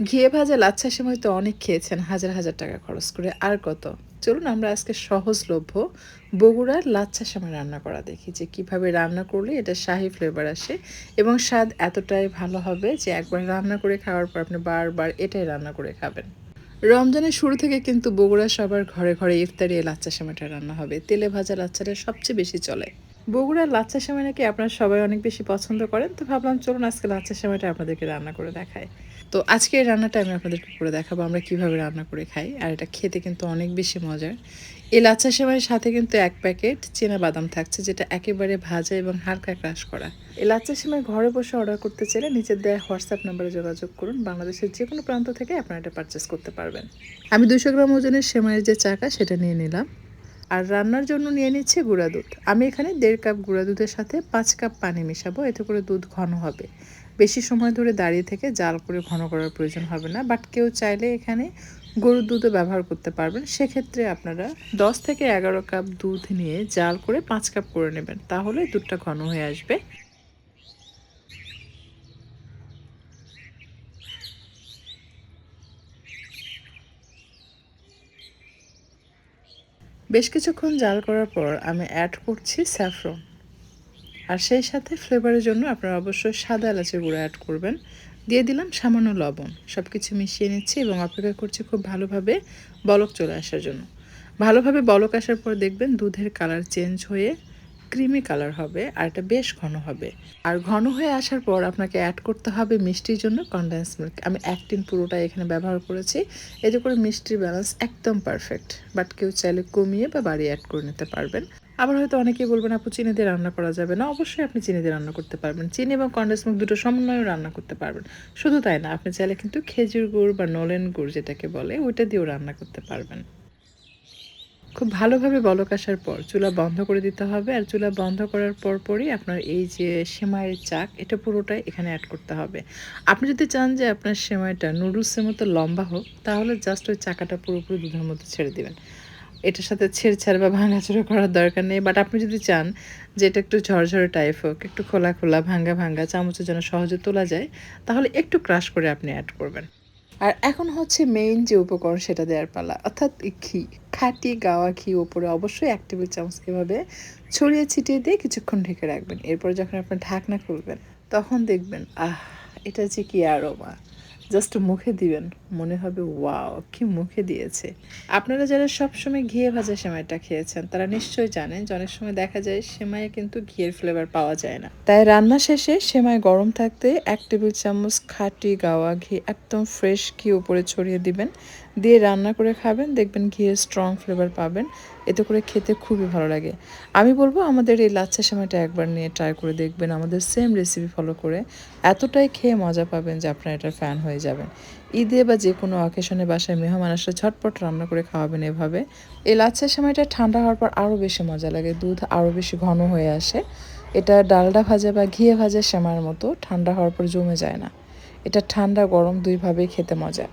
ঘিয়ে ভাজা লাচ্ছা সময় তো অনেক খেয়েছেন, হাজার হাজার টাকা খরচ করে। আর কত? চলুন আমরা আজকে সহজলভ্য বগুড়ার লাচ্ছা সময় রান্না করা দেখি, যে কীভাবে রান্না করলে এটা শাহি ফ্লেভার আসে এবং স্বাদ এতটাই ভালো হবে যে একবার রান্না করে খাওয়ার পর আপনি বারবার এটাই রান্না করে খাবেন। রমজানের শুরু থেকে কিন্তু বগুড়া সবার ঘরে ঘরে ইফতারি লাচ্চা সেমাইটা রান্না হবে। তেলে ভাজা লাচ্চাটা সবচেয়ে বেশি চলে। বগুড়ার লাচ্চা সেমাই নাকি আপনারা সবাই অনেক বেশি পছন্দ করেন? তো ভাবলাম চলুন আজকে লাচ্চা সেমাইটা আপনাদেরকে রান্না করে দেখাই। তো আজকে এই রান্নাটা আমি আপনাদেরকে করে দেখাবো, আমরা কীভাবে রান্না করে খাই, আর এটা খেতে কিন্তু অনেক বেশি মজার। এই লাচ্চা সেমাইয়ের সাথে কিন্তু এক প্যাকেট চীনা বাদাম থাকছে, যেটা একেবারে ভাজা এবং হালকা ক্রাশ করা। এই লাচ্চা সেমাই ঘরে বসে অর্ডার করতে চাইলে নিচের দেওয়া হোয়াটসঅ্যাপ নাম্বারে যোগাযোগ করুন, বাংলাদেশের যে কোনো প্রান্ত থেকে আপনারা এটা পারচেস করতে পারবেন। আমি দুশো গ্রাম ওজনের সেমাইয়ের যে চাকা, সেটা নিয়ে নিলাম। আর রান্নার জন্য নিয়ে নিচ্ছে গুঁড়া দুধ। আমি এখানে দেড় কাপ গুঁড়া দুধের সাথে পাঁচ কাপ পানি মেশাবো, এতে করে দুধ ঘন হবে। বেশি সময় ধরে দাঁড়িয়ে থেকে জাল করে ঘন করার প্রয়োজন হবে না, বাট কেউ চাইলে এখানে গরুর দুধও ব্যবহার করতে পারবেন। সেক্ষেত্রে আপনারা দশ থেকে এগারো কাপ দুধ নিয়ে জাল করে পাঁচ কাপ করে নেবেন তাহলে দুধটা ঘন হয়ে আসবে। বেশ কিছুক্ষণ জাল করার পর আমি অ্যাড করছি স্যাফরন আর সেই সাথে ফ্লেভারের জন্য আপনারা অবশ্যই সাদা এলাচের গুঁড়ো অ্যাড করবেন। দিয়ে দিলাম সামান্য লবণ। সব কিছু মিশিয়ে নিচ্ছি এবং অপেক্ষা করছি খুব ভালোভাবে বলক চলে আসার জন্য। ভালোভাবে বলক আসার পর দেখবেন দুধের কালার চেঞ্জ হয়ে ক্রিমি কালার হবে, আর এটা বেশ ঘন হবে। আর ঘন হয়ে আসার পর আপনাকে অ্যাড করতে হবে মিষ্টির জন্য কনডেন্স মিল্ক আমি এক টিন পুরোটা এখানে ব্যবহার করেছি। এতে করে মিষ্টির ব্যালেন্স একদম পারফেক্ট বাট কেউ চাইলে কমিয়ে বা বাড়িয়ে অ্যাড করে নিতে পারবেন। আবার হয়তো অনেকেই বলবেন, আপু, চিনি দিয়ে রান্না করা যাবে না। অবশ্যই আপনি চিনি দিয়ে রান্না করতে পারবেন। চিনি এবং কন্ডেন্স মিল্ক দুটো সমন্বয়ে রান্না করতে পারবেন। শুধু তাই না, আপনি চাইলে কিন্তু খেজুর গুড় বা নলেন গুড় যেটাকে বলে, ওইটা দিয়েও রান্না করতে পারবেন। খুব ভালোভাবে বলক আসার পর চুলা বন্ধ করে দিতে হবে আর চুলা বন্ধ করার পর পরই আপনার এই যে সেমাইয়ের চাক, এটা পুরোটাই এখানে অ্যাড করতে হবে। আপনি যদি চান যে আপনার সেমাইটা নুডলসের মতো লম্বা হোক, তাহলে জাস্ট ওই চাকাটা পুরোপুরি দুধের মধ্যে ছেড়ে দেবেন। এটার সাথে ছেড়ছাড় বা ভাঙাচোরা করার দরকার নেই বাট আপনি যদি চান যে এটা একটু ঝরঝরে টাইপ হোক, একটু খোলা খোলা ভাঙ্গা ভাঙ্গা চামচের যেন সহজে তোলা যায়, তাহলে একটু ক্রাশ করে আপনি অ্যাড করবেন। আর এখন হচ্ছে মেইন যে উপকরণ সেটা দেওয়ার পালা, অর্থাৎ ঘি। খাটি গাওয়া ঘি ওপরে অবশ্যই এক টেবিল চামচ এভাবে ছড়িয়ে ছিটিয়ে দিয়ে কিছুক্ষণ ঢেকে রাখবেন। এরপর যখন আপনার ঢাকনা খুলবেন, তখন দেখবেন, আহ, এটা যে কি আরোমা জাস্ট মুখে দিবেন। মনে হবে, ওয়াও, কি মুখে দিয়েছে। আপনারা যারা সবসময় ঘিয়ে ভাজা সেমাইটা খেয়েছেন, তারা নিশ্চয়ই জানেন যে অনেক সময় দেখা যায় সেমাইয়ে কিন্তু ঘিয়ের ফ্লেভার পাওয়া যায় না। তাই রান্না শেষে সেমাই গরম থাকতে এক টেবিল চামচ খাঁটি গাওয়া ঘি একদম ফ্রেশ ঘি উপরে ছড়িয়ে দিবেন। দিয়ে রান্না করে খাবেন, দেখবেন ঘিয়ের স্ট্রং ফ্লেভার পাবেন। এতে করে খেতে খুবই ভালো লাগে। আমি বলব আমাদের এই লাচ্ছা সেমাইটা একবার নিয়ে ট্রাই করে দেখবেন, আমাদের সেম রেসিপি ফলো করে। এতটাই খেয়ে মজা পাবেন যে আপনার এটার ফ্যান হয়ে যাবেন। ঈদে বা যে কোনো অকেশনে বাসায় মেহমান আসলে ঝটপট রান্না করে খাওয়াবেন এভাবে। এই লাচ্ছা সেমাইটা ঠান্ডা হওয়ার পর আরও বেশি মজা লাগে, দুধ আরও বেশি ঘন হয়ে আসে। এটা ডালডা ভাজা বা ঘিয়ে ভাজা সেমার মতো, ঠান্ডা হওয়ার পর জমে যায় না। এটা ঠান্ডা গরম দুইভাবেই খেতে মজা।